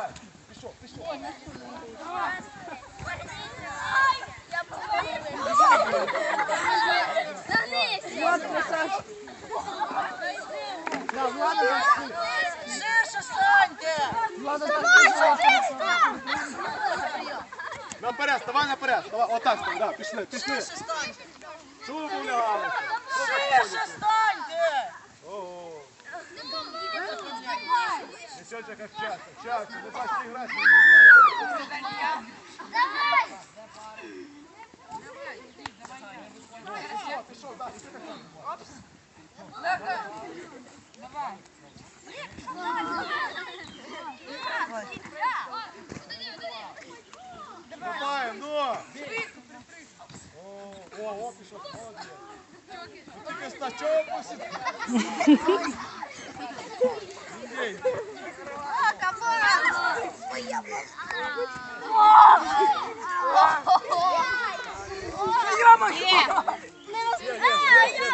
Давай. Пішов, пішов. Влад красавчик. Да, Влада так Ширше станьте! Влада так Наперед, ставай наперед. Давай, отак став, да, пішли, пішли. Ширше станьте! Ого. Несете як часто. Часто, ви бачите, грати не вмієте. Пішов, пішов, да, іди так. Давай, ну! О, о, о, пішов, молодець. Ну тільки ста, чого посидів?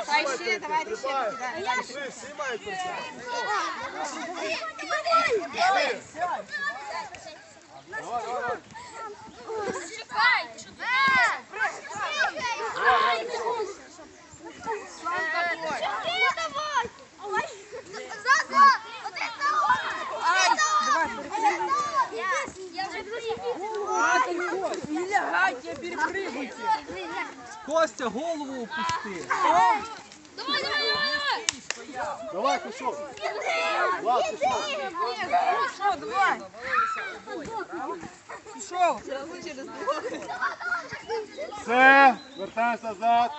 Пойшли, давай, ще Стрибай. покидаємо. Пішли, всі мають прийти. Давай, давай, давай. Не лягайте, перепрыгуйте. Костя, голову опусти. Давай, давай! Влад, пішов. Пішов, давай. Пішов. Все, вертаємося назад.